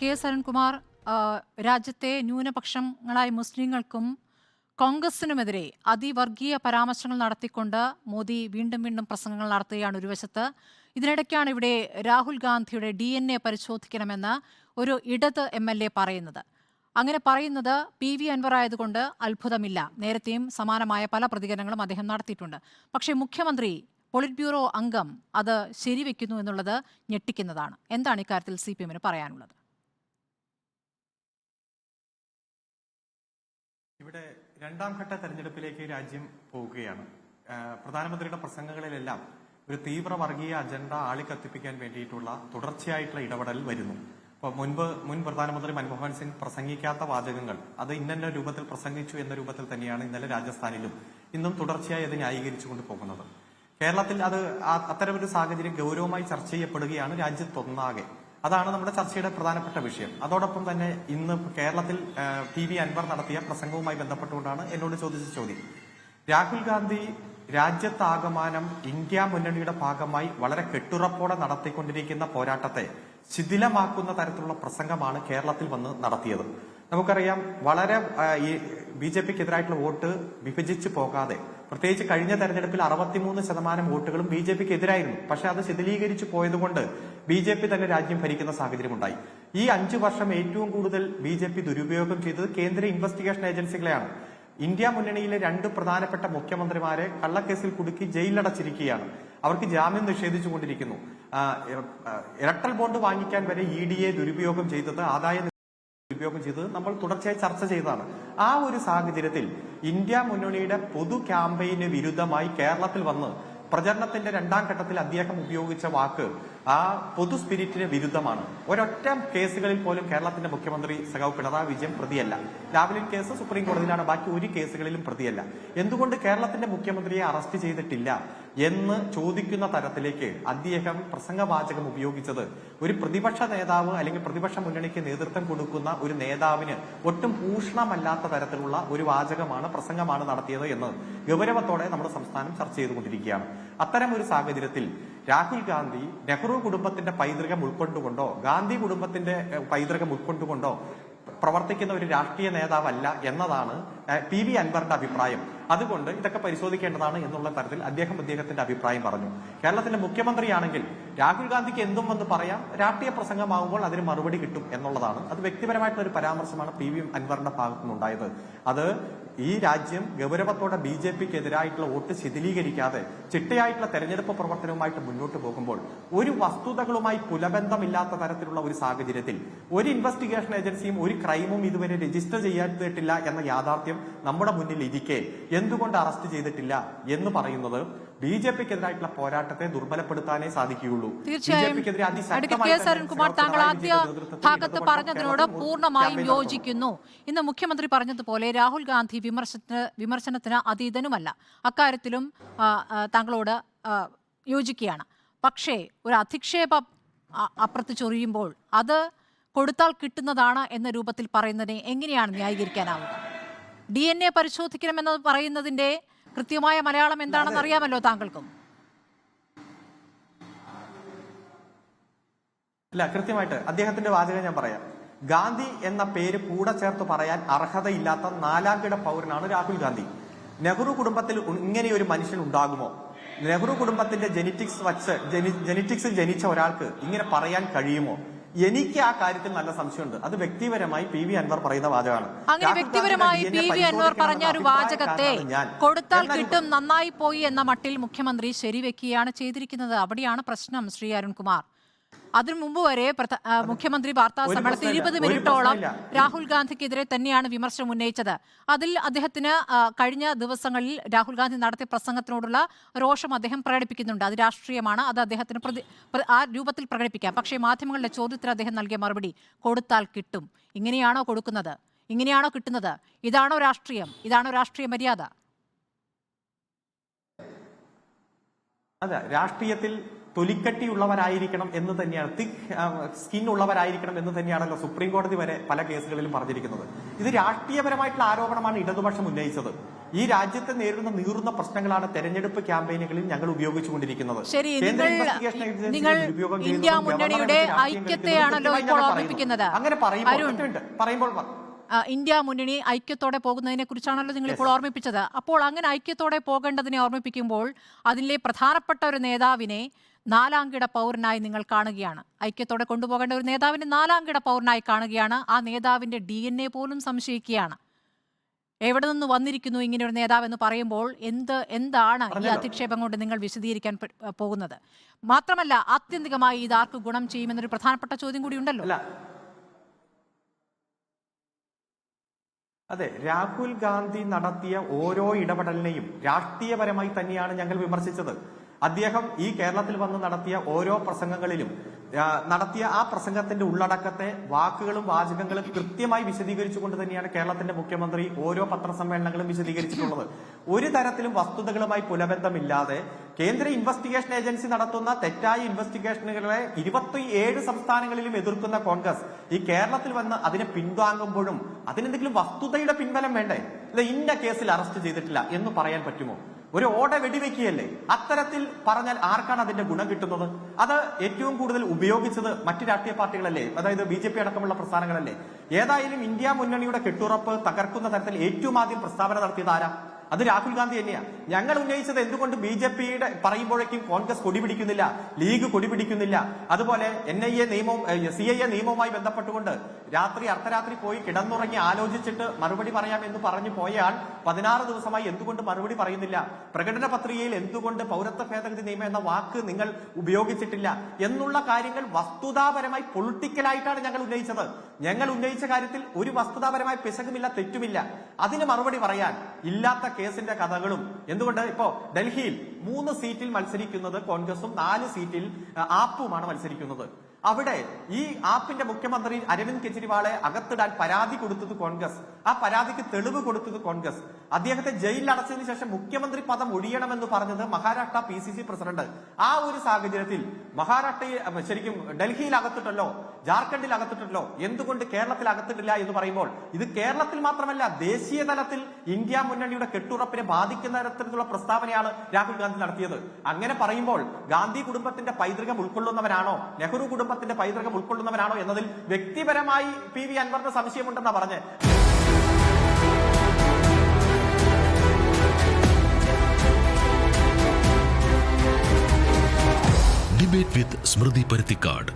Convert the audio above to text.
K S Arunkumar രാജ്യത്തെ ന്യൂനപക്ഷങ്ങളായ മുസ്ലിങ്ങൾക്കും കോൺഗ്രസിനുമെതിരെ അതിവർഗീയ പരാമർശങ്ങൾ നടത്തിക്കൊണ്ട് മോദി വീണ്ടും വീണ്ടും പ്രസംഗങ്ങൾ നടത്തുകയാണ് ഒരു വശത്ത്. ഇതിനിടയ്ക്കാണ് ഇവിടെ രാഹുൽ ഗാന്ധിയുടെ ഡി എൻ എ പരിശോധിക്കണമെന്ന് ഒരു ഇടത് എം എൽ എ പറയുന്നത്. അങ്ങനെ പറയുന്നത് പി വി അൻവർ ആയതുകൊണ്ട് അത്ഭുതമില്ല. നേരത്തെയും സമാനമായ പല പ്രതികരണങ്ങളും അദ്ദേഹം നടത്തിയിട്ടുണ്ട്. പക്ഷേ മുഖ്യമന്ത്രി പോളിറ്റ് ബ്യൂറോ അംഗം അത് ശരിവെക്കുന്നു എന്നുള്ളത് ഞെട്ടിക്കുന്നതാണ്. എന്താണ് ഇക്കാര്യത്തിൽ സി പി എമ്മിന് പറയാനുള്ളത്? ഇവിടെ രണ്ടാം ഘട്ട തെരഞ്ഞെടുപ്പിലേക്ക് രാജ്യം പോവുകയാണ്. പ്രധാനമന്ത്രിയുടെ പ്രസംഗങ്ങളിലെല്ലാം ഒരു തീവ്ര വർഗീയ അജണ്ട ആളിക്കത്തിപ്പിക്കാൻ വേണ്ടിയിട്ടുള്ള തുടർച്ചയായിട്ടുള്ള ഇടപെടൽ വരുന്നു. അപ്പോൾ മുൻപ് മുൻ പ്രധാനമന്ത്രി മൻമോഹൻ സിംഗ് പ്രസംഗിക്കാത്ത വാചകങ്ങൾ അത് ഇന്ന രൂപത്തിൽ പ്രസംഗിച്ചു എന്ന രൂപത്തിൽ തന്നെയാണ് ഇന്നലെ രാജസ്ഥാനിലും ഇന്നും തുടർച്ചയായി അത് ന്യായീകരിച്ചുകൊണ്ട് പോകുന്നത്. കേരളത്തിൽ അത് അത്തരമൊരു സാഹചര്യം ഗൗരവമായി ചർച്ച ചെയ്യപ്പെടുകയാണ് രാജ്യത്തൊന്നാകെ. അതാണ് നമ്മുടെ ചർച്ചയുടെ പ്രധാനപ്പെട്ട വിഷയം. അതോടൊപ്പം തന്നെ ഇന്ന് കേരളത്തിൽ ടി വി അൻവർ നടത്തിയ പ്രസംഗവുമായി ബന്ധപ്പെട്ടുകൊണ്ടാണ് എന്നോട് ചോദിച്ച ചോദ്യം. രാഹുൽ ഗാന്ധി രാജ്യത്താകമാനം ഇന്ത്യ മുന്നണിയുടെ ഭാഗമായി വളരെ കെട്ടുറപ്പോടെ നടത്തിക്കൊണ്ടിരിക്കുന്ന പോരാട്ടത്തെ ശിഥിലമാക്കുന്ന തരത്തിലുള്ള പ്രസംഗമാണ് കേരളത്തിൽ വന്ന് നടത്തിയത്. നമുക്കറിയാം വളരെ ബി ജെ പിക്കെതിരായിട്ടുള്ള വോട്ട് വിഭജിച്ചു പോകാതെ പ്രത്യേകിച്ച് കഴിഞ്ഞ തെരഞ്ഞെടുപ്പിൽ അറുപത്തിമൂന്ന് ശതമാനം വോട്ടുകളും ബി ജെ പിക്ക് എതിരായിരുന്നു. പക്ഷെ അത് ശിഥിലീകരിച്ചു പോയതുകൊണ്ട് ബി ജെ പി തന്നെ രാജ്യം ഭരിക്കുന്ന സാഹചര്യമുണ്ടായി. ഈ അഞ്ചു വർഷം ഏറ്റവും കൂടുതൽ ബി ജെ പി ദുരുപയോഗം ചെയ്തത് കേന്ദ്ര ഇൻവെസ്റ്റിഗേഷൻ ഏജൻസികളെയാണ്. ഇന്ത്യ മുന്നണിയിലെ രണ്ട് പ്രധാനപ്പെട്ട മുഖ്യമന്ത്രിമാരെ കള്ളക്കേസിൽ കുടുക്കി ജയിലിലടച്ചിരിക്കുകയാണ്. അവർക്ക് ജാമ്യം നിഷേധിച്ചുകൊണ്ടിരിക്കുന്നു. ഇലക്ട്രൽ ബോണ്ട് വാങ്ങിക്കാൻ വരെ ഇ ഡി എ ദുരുപയോഗം ചെയ്തത് ആദായ ഉപയോഗം ചെയ്തത് നമ്മൾ തുടർച്ചയായി ചർച്ച ചെയ്തതാണ്. ആ ഒരു സാഹചര്യത്തിൽ ഇന്ത്യ മുന്നണിയുടെ പൊതു ക്യാമ്പയിന് വിരുദ്ധമായി കേരളത്തിൽ വന്ന് പ്രചരണത്തിന്റെ രണ്ടാം ഘട്ടത്തിൽ അദ്ദേഹം ഉപയോഗിച്ച വാക്ക് ആ പൊതു സ്പിരിറ്റിന് വിരുദ്ധമാണ്. ഒരൊറ്റ കേസുകളിൽ പോലും കേരളത്തിന്റെ മുഖ്യമന്ത്രി സഖാവ് പിണറായി വിജയൻ പ്രതിയല്ല. രാവിലെ കേസ് സുപ്രീം കോടതിയിലാണ്. ബാക്കി ഒരു കേസുകളിലും പ്രതിയല്ല. എന്തുകൊണ്ട് കേരളത്തിന്റെ മുഖ്യമന്ത്രിയെ അറസ്റ്റ് ചെയ്തിട്ടില്ല? എന്ന് ചോദിക്കുന്ന തരത്തിലേക്ക് അദ്ദേഹം പ്രസംഗവാചകം ഉപയോഗിച്ചത്. ഒരു പ്രതിപക്ഷ നേതാവ് അല്ലെങ്കിൽ പ്രതിപക്ഷ മുന്നണിക്ക് നേതൃത്വം കൊടുക്കുന്ന ഒരു നേതാവിന് ഒട്ടും ഭൂഷണമല്ലാത്ത തരത്തിലുള്ള ഒരു വാചകമാണ് പ്രസംഗമാണ് നടത്തിയത് എന്ന് ഗൗരവത്തോടെ നമ്മുടെ സംസ്ഥാനം ചർച്ച ചെയ്തുകൊണ്ടിരിക്കുകയാണ്. അത്തരം ഒരു സാഹചര്യത്തിൽ രാഹുൽ ഗാന്ധി നെഹ്റു കുടുംബത്തിന്റെ പൈതൃകം ഉൾക്കൊണ്ടുകൊണ്ടോ ഗാന്ധി കുടുംബത്തിന്റെ പൈതൃകം ഉൾക്കൊണ്ടുകൊണ്ടോ പ്രവർത്തിക്കുന്ന ഒരു രാഷ്ട്രീയ നേതാവല്ല എന്നതാണ് പി വി അൻവറിന്റെ അഭിപ്രായം. അതുകൊണ്ട് ഇതൊക്കെ പരിശോധിക്കേണ്ടതാണ് എന്നുള്ള തരത്തിൽ അദ്ദേഹം അദ്ദേഹത്തിന്റെ അഭിപ്രായം പറഞ്ഞു. കേരളത്തിന്റെ മുഖ്യമന്ത്രിയാണെങ്കിൽ രാഹുൽ ഗാന്ധിക്ക് എന്തും വന്ന് പറയാം രാഷ്ട്രീയ പ്രസംഗമാകുമ്പോൾ അതിന് മറുപടി കിട്ടും എന്നുള്ളതാണ്. അത് വ്യക്തിപരമായിട്ടുള്ള ഒരു പരാമർശമാണ് പി വി അൻവറിന്റെ ഭാഗത്തുനിന്നുണ്ടായത്. അത് ഈ രാജ്യം ഗൗരവത്തോടെ ബി ജെ പിക്ക് എതിരായിട്ടുള്ള വോട്ട് ശിഥിലീകരിക്കാതെ ചിട്ടയായിട്ടുള്ള തെരഞ്ഞെടുപ്പ് പ്രവർത്തനവുമായിട്ട് മുന്നോട്ട് പോകുമ്പോൾ ഒരു വസ്തുതകളുമായി പുലബന്ധമില്ലാത്ത തരത്തിലുള്ള ഒരു സാഹചര്യത്തിൽ ഒരു ഇൻവെസ്റ്റിഗേഷൻ ഏജൻസിയും ഒരു ക്രൈമും ഇതുവരെ രജിസ്റ്റർ ചെയ്യാത്തിട്ടില്ല എന്ന യാഥാർത്ഥ്യം നമ്മുടെ മുന്നിൽ ഇരിക്കെ. എന്തുകൊണ്ട് അറസ്റ്റ് ചെയ്തിട്ടില്ല എന്ന് പറയുന്നത് ബി ജെ പിക്കെതിരായിട്ടുള്ള പോരാട്ടത്തെ ദുർബലപ്പെടുത്താനേ സാധിക്കുകയുള്ളൂ. തീർച്ചയായും കെ അരുൺകുമാർ താങ്കൾ ആദ്യ ഭാഗത്ത് പറഞ്ഞതിനോട് പൂർണമായും യോജിക്കുന്നു. ഇന്ന് മുഖ്യമന്ത്രി പറഞ്ഞതുപോലെ രാഹുൽ ഗാന്ധി വിമർശന വിമർശനത്തിന് അതീതനുമല്ല. അക്കാര്യത്തിലും താങ്കളോട് യോജിക്കുകയാണ്. പക്ഷേ ഒരു അധിക്ഷേപം അപ്പുറത്ത് ചൊറിയുമ്പോൾ അത് കൊടുത്താൽ കിട്ടുന്നതാണ് എന്ന രൂപത്തിൽ പറയുന്നതിനെ എങ്ങനെയാണ് ന്യായീകരിക്കാനാവുക? ഡി എൻ എ പരിശോധിക്കണമെന്ന് പറയുന്നതിന്റെ കൃത്യമായ മലയാളം എന്താണെന്ന് അറിയാമല്ലോ താങ്കൾക്കും. അല്ല കൃത്യമായിട്ട് അദ്ദേഹത്തിന്റെ വാചകം ഞാൻ പറയാം. ഗാന്ധി എന്ന പേര് കൂടെ ചേർത്ത് പറയാൻ അർഹതയില്ലാത്ത നാലാം കിട പൗരനാണ് രാഹുൽ ഗാന്ധി. നെഹ്റു കുടുംബത്തിൽ ഇങ്ങനെയൊരു ഇങ്ങനെ ഒരു മനുഷ്യൻ ഉണ്ടാകുമോ? നെഹ്റു കുടുംബത്തിന്റെ ജെനറ്റിക്സ് വച്ച് ജെനറ്റിക്സിൽ ജനിച്ച ഒരാൾക്ക് ഇങ്ങനെ പറയാൻ കഴിയുമോ? എനിക്ക് ആ കാര്യത്തിൽ നല്ല സംശയമുണ്ട്. അത് വ്യക്തിപരമായി പി വി അൻവർ പറയുന്ന വാചകമാണ്. അങ്ങനെ വ്യക്തിപരമായി പി വി അൻവർ പറഞ്ഞ ഒരു വാചകത്തെ കൊടുത്താൽ കിട്ടും നന്നായി പോയി എന്ന മട്ടിൽ മുഖ്യമന്ത്രി ശരിവെക്കുകയാണ് ചെയ്തിരിക്കുന്നത്. അവിടെയാണ് പ്രശ്നം ശ്രീ അരുൺകുമാർ. അതിനു മുമ്പ് വരെ മുഖ്യമന്ത്രി വാർത്താ സമ്മേളനത്തിൽ. ഇരുപത് മിനിറ്റോളം രാഹുൽ ഗാന്ധിക്കെതിരെ തന്നെയാണ് വിമർശനം ഉന്നയിച്ചത്. അതിൽ അദ്ദേഹത്തിന് കഴിഞ്ഞ ദിവസങ്ങളിൽ രാഹുൽ ഗാന്ധി നടത്തിയ പ്രസംഗത്തിനോടുള്ള രോഷം അദ്ദേഹം പ്രകടിപ്പിക്കുന്നുണ്ട്. അത് രാഷ്ട്രീയമാണ്. അത് അദ്ദേഹത്തിന് ആ രൂപത്തിൽ പ്രകടിപ്പിക്കാം. പക്ഷേ മാധ്യമങ്ങളുടെ ചോദ്യത്തിന് അദ്ദേഹം നൽകിയ മറുപടി കൊടുത്താൽ കിട്ടും. ഇങ്ങനെയാണോ കൊടുക്കുന്നത്? ഇങ്ങനെയാണോ കിട്ടുന്നത്? ഇതാണോ രാഷ്ട്രീയം? ഇതാണോ രാഷ്ട്രീയ മര്യാദ? അതെ. രാഷ്ട്രീയത്തിൽ തൊലിക്കട്ടിയുള്ളവരായിരിക്കണം എന്ന് തന്നെയാണ്. തിക് സ്കിൻ ഉള്ളവരായിരിക്കണം എന്ന് തന്നെയാണല്ലോ സുപ്രീം കോടതി വരെ പല കേസുകളിലും പറഞ്ഞിരിക്കുന്നത്. ഇത് രാഷ്ട്രീയപരമായിട്ടുള്ള ആരോപണമാണ് ഇടതുപക്ഷം ഉന്നയിച്ചത്. ഈ രാജ്യത്തെ നേരിടുന്ന നീറുന്ന പ്രശ്നങ്ങളാണ് തെരഞ്ഞെടുപ്പ് ക്യാമ്പയിനുകളിൽ ഞങ്ങൾ ഉപയോഗിച്ചുകൊണ്ടിരിക്കുന്നത്. ശരി നിങ്ങൾ ഇന്ത്യ മുന്നണിയുടെ ഐക്യത്തെയാണല്ലോ കളിക്കുന്നതും ഇപ്പോൾ ഓർമ്മിപ്പിക്കുന്നത്. അങ്ങനെ പറയുമ്പോൾ. ഇന്ത്യ മുന്നണി ഐക്യത്തോടെ പോകുന്നതിനെ കുറിച്ചാണല്ലോ നിങ്ങൾ ഇപ്പോൾ ഓർമ്മിപ്പിച്ചത്. അപ്പോൾ അങ്ങനെ ഐക്യത്തോടെ പോകേണ്ടതിനെ ഓർമ്മിപ്പിക്കുമ്പോൾ അതിലെ പ്രധാനപ്പെട്ട ഒരു നേതാവിനെ നാലാംകിട പൗരനായി നിങ്ങൾ കാണുകയാണ്. ഐക്യത്തോടെ കൊണ്ടുപോകേണ്ട ഒരു നേതാവിനെ നാലാംകിട പൗരനായി കാണുകയാണ്. ആ നേതാവിന്റെ ഡി എൻ എ പോലും സംശയിക്കുകയാണ്. എവിടെ നിന്ന് വന്നിരിക്കുന്നു ഇങ്ങനെ ഒരു നേതാവ് എന്ന് പറയുമ്പോൾ എന്ത് എന്താണ് ഈ. അധിക്ഷേപം കൊണ്ട് നിങ്ങൾ വിശദീകരിക്കാൻ പോകുന്നത്? മാത്രമല്ല ആത്യന്തികമായി ഇത് ആർക്ക് ഗുണം ചെയ്യുമെന്നൊരു പ്രധാനപ്പെട്ട ചോദ്യം കൂടി ഉണ്ടല്ലോ. അതെ രാഹുൽ ഗാന്ധി നടത്തിയ ഓരോ ഇടപെടലിനെയും രാഷ്ട്രീയപരമായി തന്നെയാണ് ഞങ്ങൾ വിമർശിച്ചത്. അദ്ദേഹം ഈ കേരളത്തിൽ വന്ന് നടത്തിയ ഓരോ പ്രസംഗങ്ങളിലും നടത്തിയ ആ പ്രസംഗത്തിന്റെ ഉള്ളടക്കത്തെ വാക്കുകളും വാചകങ്ങളും കൃത്യമായി വിശദീകരിച്ചുകൊണ്ട് തന്നെയാണ് കേരളത്തിന്റെ മുഖ്യമന്ത്രി ഓരോ പത്രസമ്മേളനങ്ങളും വിശദീകരിച്ചിട്ടുള്ളത്. ഒരു തരത്തിലും വസ്തുതകളുമായി പുലബന്ധമില്ലാതെ കേന്ദ്ര ഇൻവെസ്റ്റിഗേഷൻ ഏജൻസി നടത്തുന്ന തെറ്റായ ഇൻവെസ്റ്റിഗേഷനുകളെ ഇരുപത്തി ഏഴ് സംസ്ഥാനങ്ങളിലും എതിർക്കുന്ന കോൺഗ്രസ് ഈ കേരളത്തിൽ വന്ന് അതിനെ പിന്താങ്ങുമ്പോഴും അതിനെന്തെങ്കിലും വസ്തുതയുടെ പിൻബലം വേണ്ടേ? അല്ല ഇന്ന കേസിൽ അറസ്റ്റ് ചെയ്തിട്ടില്ല എന്ന് പറയാൻ പറ്റുമോ? ഒരു ഓട വെടിവെക്കുകയല്ലേ? അത്തരത്തിൽ പറഞ്ഞാൽ ആർക്കാണ് അതിന്റെ ഗുണം കിട്ടുന്നത്? അത് ഏറ്റവും കൂടുതൽ ഉപയോഗിച്ചത് മറ്റു രാഷ്ട്രീയ പാർട്ടികളല്ലേ? അതായത് ബി അടക്കമുള്ള പ്രസ്ഥാനങ്ങളല്ലേ? ഏതായാലും ഇന്ത്യ മുന്നണിയുടെ കെട്ടുറപ്പ് തകർക്കുന്ന തരത്തിൽ ഏറ്റവും ആദ്യം പ്രസ്താവന നടത്തിയത് ആരാ? അത് രാഹുൽ ഗാന്ധി തന്നെയാണ് ഞങ്ങൾ ഉന്നയിച്ചത് എന്തുകൊണ്ട് ബി ജെ പിയുടെ പറയുമ്പോഴേക്കും കോൺഗ്രസ് കൊടിപിടിക്കുന്നില്ല ലീഗ് കൊടിപിടിക്കുന്നില്ല? അതുപോലെ എൻ ഐ എ നിയമവും സി ഐ എ നിയമവുമായി ബന്ധപ്പെട്ടുകൊണ്ട് രാത്രി അർദ്ധരാത്രി പോയി കിടന്നുറങ്ങി ആലോചിച്ചിട്ട് മറുപടി പറയാം എന്ന് പറഞ്ഞു പോയാൽ പതിനാറ് ദിവസമായി എന്തുകൊണ്ട് മറുപടി പറയുന്നില്ല? പ്രകടന പത്രികയിൽ എന്തുകൊണ്ട് പൗരത്വ ഭേദഗതി നിയമം എന്ന വാക്ക് നിങ്ങൾ ഉപയോഗിച്ചിട്ടില്ല? എന്നുള്ള കാര്യങ്ങൾ വസ്തുതാപരമായി പൊളിറ്റിക്കലായിട്ടാണ് ഞങ്ങൾ ഉന്നയിച്ചത്. ഞങ്ങൾ ഉന്നയിച്ച കാര്യത്തിൽ ഒരു വസ്തുതാപരമായ പിശകുമില്ല തെറ്റുമില്ല. അതിന് മറുപടി പറയാൻ ഇല്ലാത്ത കേസിന്റെ കഥകളും. എന്തുകൊണ്ട്? ഇപ്പോ ഡൽഹിയിൽ മൂന്ന് സീറ്റിൽ മത്സരിക്കുന്നത് കോൺഗ്രസും നാല് സീറ്റിൽ ആപ്പുമാണ് മത്സരിക്കുന്നത്. അവിടെ ഈ ആപ്പിന്റെ മുഖ്യമന്ത്രി അരവിന്ദ് കെജ്രിവാളെ അകത്തിടാൻ പരാതി കൊടുത്തത് കോൺഗ്രസ്. ആ പരാതിക്ക് തെളിവ് കൊടുത്തത് കോൺഗ്രസ്. അദ്ദേഹത്തെ ജയിലിൽ അടച്ചതിന് ശേഷം മുഖ്യമന്ത്രി പദം ഒഴിയണമെന്ന് പറഞ്ഞത് Maharashtra P C C president. ആ ഒരു സാഹചര്യത്തിൽ മഹാരാഷ്ട്രയിൽ ശരിക്കും ഡൽഹിയിൽ അകത്തിട്ടല്ലോ ജാർഖണ്ഡിൽ അകത്തിട്ടല്ലോ എന്തുകൊണ്ട് കേരളത്തിൽ അകത്തിട്ടില്ല എന്ന് പറയുമ്പോൾ ഇത് കേരളത്തിൽ മാത്രമല്ല ദേശീയ തലത്തിൽ ഇന്ത്യ മുന്നണിയുടെ കെട്ടുറപ്പിനെ ബാധിക്കുന്ന തരത്തിലുള്ള പ്രസ്താവനയാണ് രാഹുൽ ഗാന്ധി നടത്തിയത്. അങ്ങനെ പറയുമ്പോൾ ഗാന്ധി കുടുംബത്തിന്റെ പൈതൃകം ഉൾക്കൊള്ളുന്നവരാണോ നെഹ്റു കുടുംബത്തിന്റെ പൈതൃകം ഉൾക്കൊള്ളുന്നവരാണോ എന്നതിൽ വ്യക്തിപരമായി പി വി അൻവറിന് സംശയമുണ്ടെന്നാ പറഞ്ഞ്. ഡിബേറ്റ് വിത്ത് സ്മൃതി പരുത്തിക്കാട്